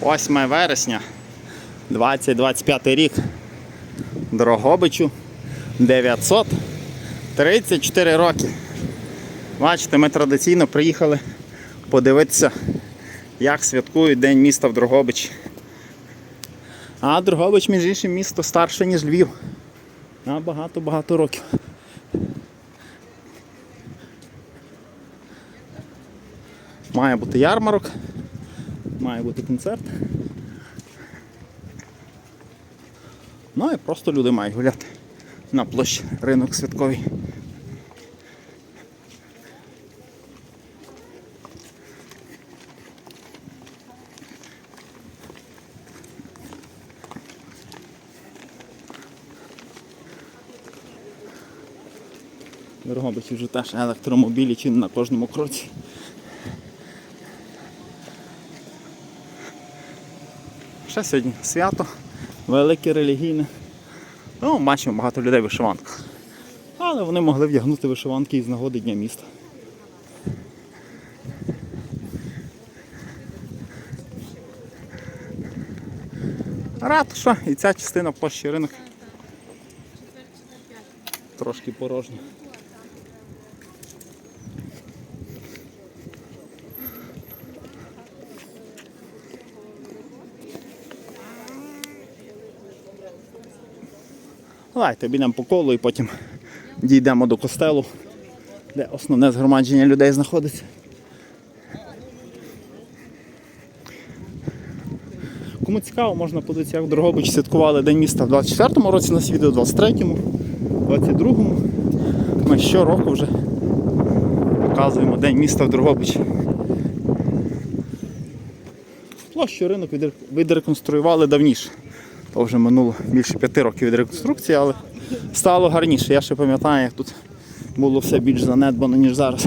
8 вересня 2025 рік. Дрогобичу 934 роки. Бачите, ми традиційно приїхали подивитися, як святкують День міста в Дрогобичі. А Дрогобич, між іншим, місто старше, ніж Львів. На багато-багато років. Має бути ярмарок, має бути концерт. Ну і просто люди мають гуляти на площі ринок святковий. Дрогобичі вже теж електромобілі чи на кожному кроці. Ще сьогодні свято, велике релігійне. Ну, бачимо багато людей в вишиванках. Але вони могли вдягнути вишиванки із нагоди Дня міста. Ратуша і ця частина площі ринок. Трошки порожня. Давайте обійдемо по колу і потім дійдемо до костелу, де основне згромадження людей знаходиться. Кому цікаво, можна подивитися, як в Дрогобичі святкували День міста в 24-му році на відео, в 23-му, 22-му. Ми щороку вже показуємо День міста в Дрогобичі. Площу ринок відреконструювали давніше. То вже минуло більше п'яти років від реконструкції, але стало гарніше. Я ще пам'ятаю, як тут було все більш занедбано, ніж зараз.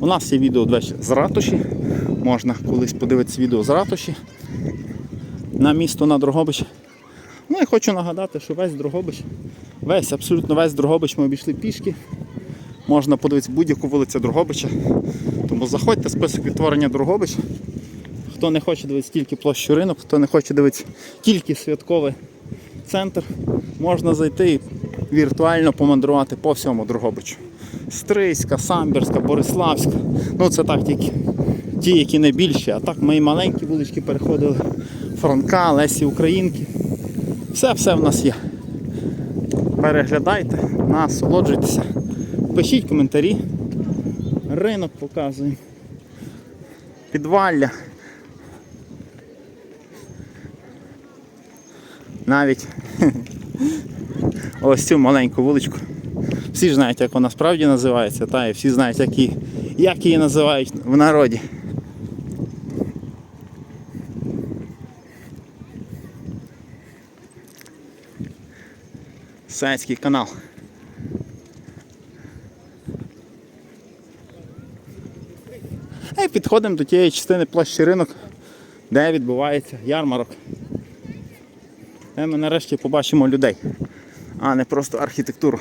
У нас є відео з ратуші. Можна колись подивитися відео з ратуші на місто на Дрогобич. Хочу нагадати, що весь Дрогобич, весь, абсолютно весь Дрогобич ми обійшли пішки. Можна подивитися будь-яку вулицю Дрогобича. Тому заходьте, список відтворення Дрогобича. Хто не хоче дивитися тільки площу ринок, хто не хоче дивитися тільки святковий центр, можна зайти і віртуально помандрувати по всьому Дрогобичу. Стрийська, Самбірська, Бориславська. Ну це так тільки ті, які найбільші, а так ми і маленькі вулички переходили. Франка, Лесі Українки. Все-все в нас є. Переглядайте, насолоджуйтеся. Пишіть коментарі. Ринок показуємо. Підвалля. Навіть ось цю маленьку вуличку. Всі ж знають, як вона справді називається, та і всі знають, як її, як її називають в народі. Сайський канал. І підходимо до тієї частини площі ринок, де відбувається ярмарок. Де ми нарешті побачимо людей, а не просто архітектуру.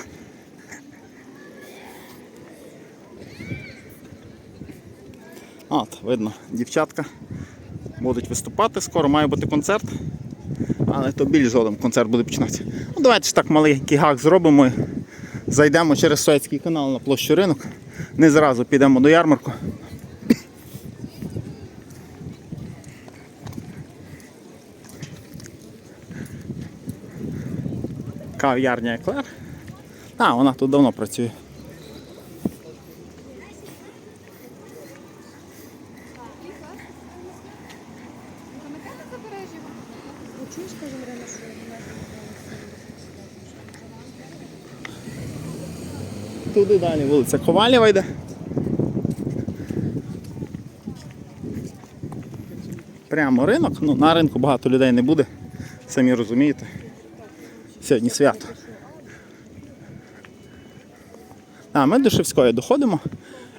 От, видно, дівчатка будуть виступати, скоро має бути концерт. Але то більш згодом концерт буде починатися. Ну давайте ж так маленький гак зробимо. і Зайдемо через Суецький канал на площу ринок. Не зразу підемо до ярмарку. Кав'ярня Еклер. А, вона тут давно працює. Туди далі вулиця Ковалєва йде. Прямо ринок. Ну, на ринку багато людей не буде. Самі розумієте. Сьогодні свято. А, ми до Шевської доходимо.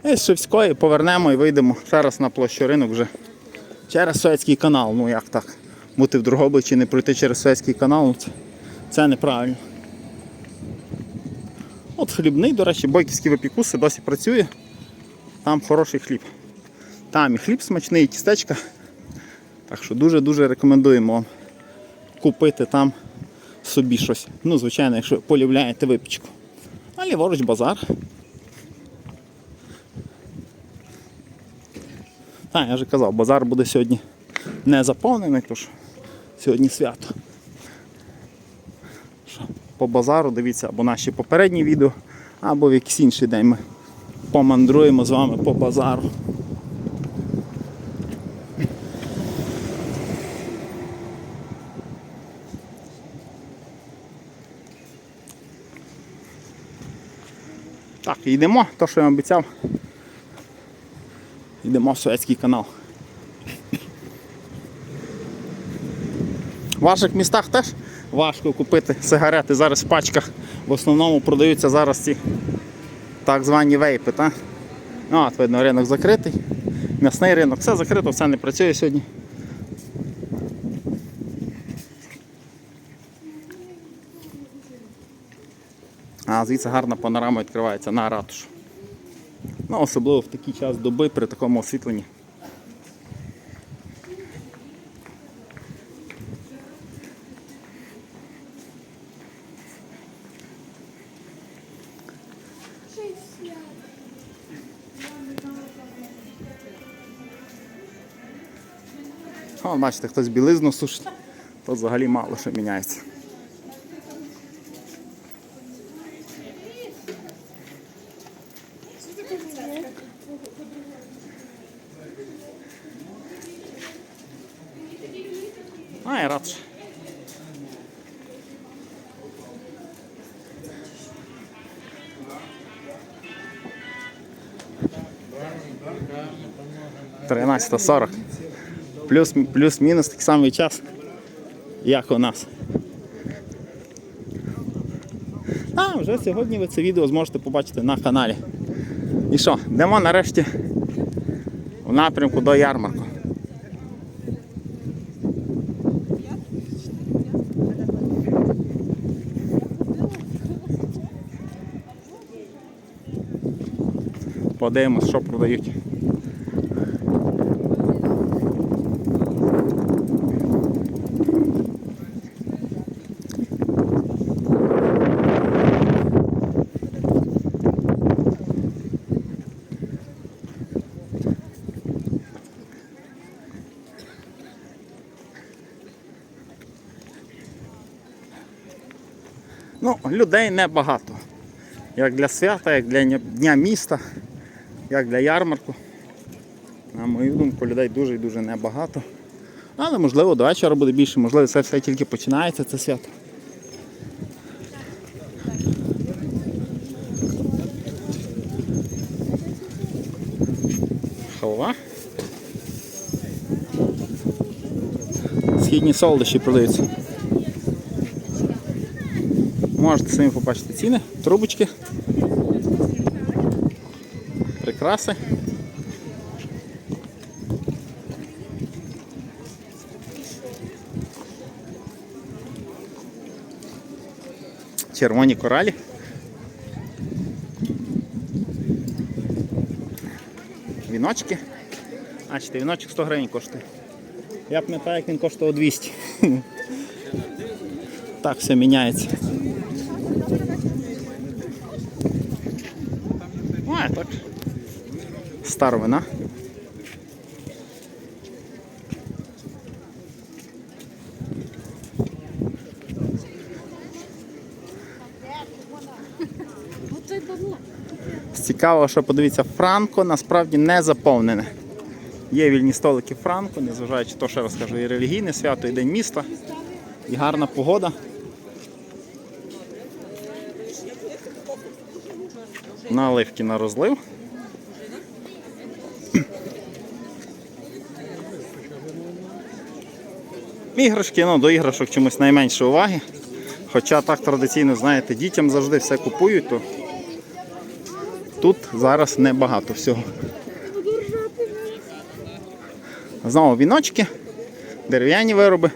І з Шевської повернемо і вийдемо ще раз на площу ринок вже через Суецький канал. Ну як так? бути в Дрогобичі, не пройти через Суецький канал. ну, це неправильно. От хлібний, до речі, бойківські випікуси досі працює. Там хороший хліб. Там і хліб смачний, і тістечка. Так що дуже-дуже рекомендуємо вам купити там собі щось. Ну, звичайно, якщо полюбляєте випічку. А ліворуч базар. Так, я вже казав, базар буде сьогодні не заповнений, тож сьогодні свято. По базару дивіться або наші попередні відео, або в якийсь інший день ми помандруємо з вами по базару. Так, йдемо, то що я обіцяв. Йдемо в Суецький канал. В ваших містах теж важко купити сигарети. Зараз в пачках в основному продаються зараз ці так звані вейпи. Та? Ну, От, видно, ринок закритий. М'ясний ринок, все закрито, все не працює сьогодні. А звідси гарна панорама відкривається на ратушу. Ну, особливо в такий час доби при такому освітленні. О, бачите, хтось білизну сушить, то взагалі мало що міняється. А, я радше. 13.40. Плюс-мінус плюс такий самий час, як у нас. А вже сьогодні ви це відео зможете побачити на каналі. І що, йдемо нарешті в напрямку до ярмарку. Подивимось, що продають. Ну, людей небагато. Як для свята, як для Дня міста, як для ярмарку. На мою думку, людей дуже і дуже небагато. Але можливо до вечора буде більше, можливо, це все тільки починається, це свято. Халва. Східні солодощі продаються. Можете самі побачити ціни, трубочки, прикраси. Червоні коралі. Віночки. Бачите, віночок 100 гривень коштує. Я пам'ятаю, як він коштував 200. Так все міняється. Ой, так. Старовина. Цікаво, що подивіться, Франко насправді не заповнене. Є вільні столики Франко, незважаючи то, що я розкажу, і релігійне свято, і день міста, і гарна погода. Наливки на розлив. іграшки, ну до іграшок чомусь найменше уваги. Хоча так традиційно, знаєте, дітям завжди все купують, то тут зараз небагато всього. Знову віночки, дерев'яні вироби.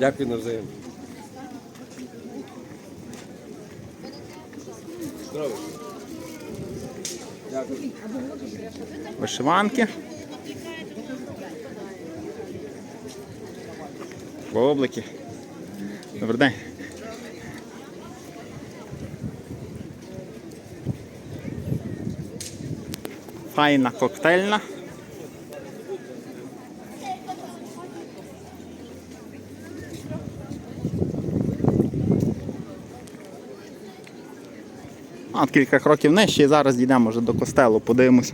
Дякую на взаємно. Здравствуйте. Вишиванки. Бублики. Добрий день. Файна коктейльна. От кілька кроків нижче і зараз дійдемо вже до костелу, подивимось,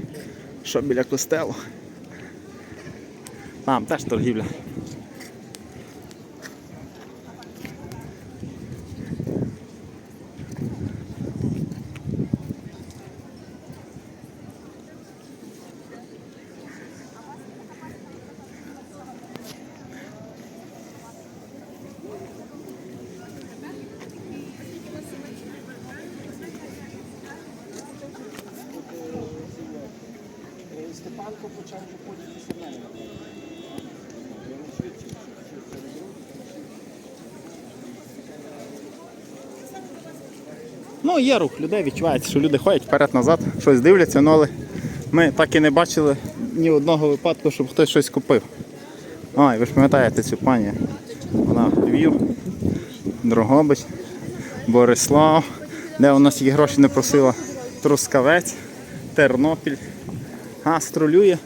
що біля костелу. Там теж торгівля. Ну, є рух людей, відчувається, що люди ходять вперед-назад, щось дивляться, але ми так і не бачили ні одного випадку, щоб хтось щось купив. Ой, ви ж пам'ятаєте цю пані. Вона Львів, Дрогобич, Борислав, де вона стільки грошей не просила, Трускавець, Тернопіль. Гастролює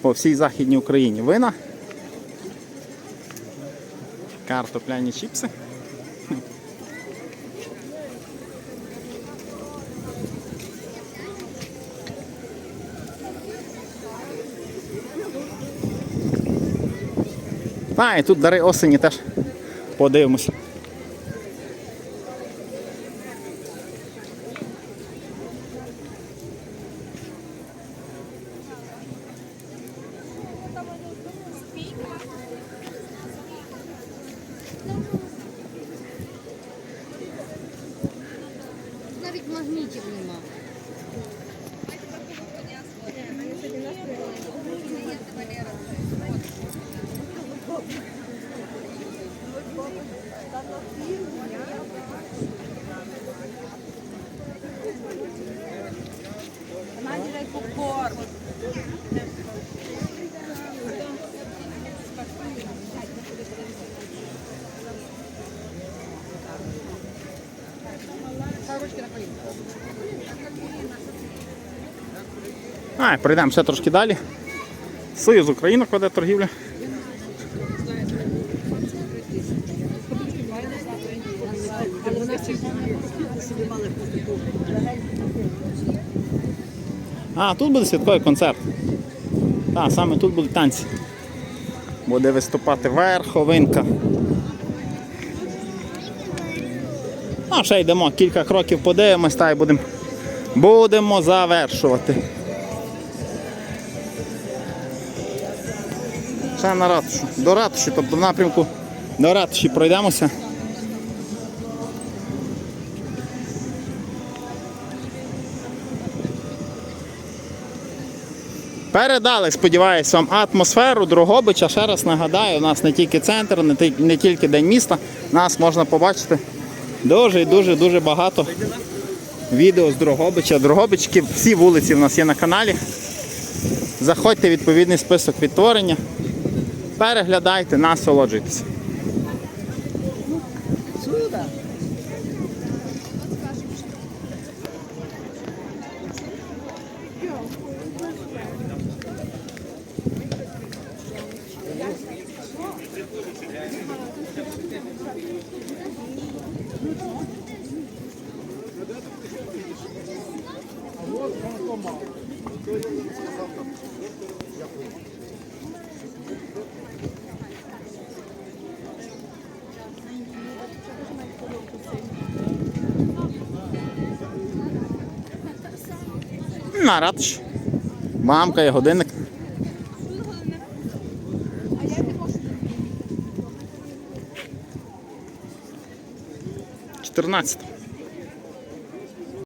по всій Західній Україні. Вина. Картопляні чіпси. А, і тут дари осені теж подивимося. А, пройдемо ще трошки далі. Союз Українок веде торгівлю. А, тут буде святковий концерт. Так, саме тут будуть танці. Буде виступати верховинка. А ще йдемо кілька кроків подивимось та й будемо будемо завершувати. Ще на ратушу. До ратуші, тобто в напрямку до ратуші пройдемося. Передали, сподіваюсь, вам атмосферу Дрогобича. Ще раз нагадаю, у нас не тільки центр, не не тільки День міста. Нас можна побачити дуже і дуже дуже багато відео з Дрогобича. Дрогобички, всі вулиці в нас є на каналі. Заходьте в відповідний список відтворення. Переглядайте, насолоджуйтесь. На ратуші. Мамка є годинник. 14.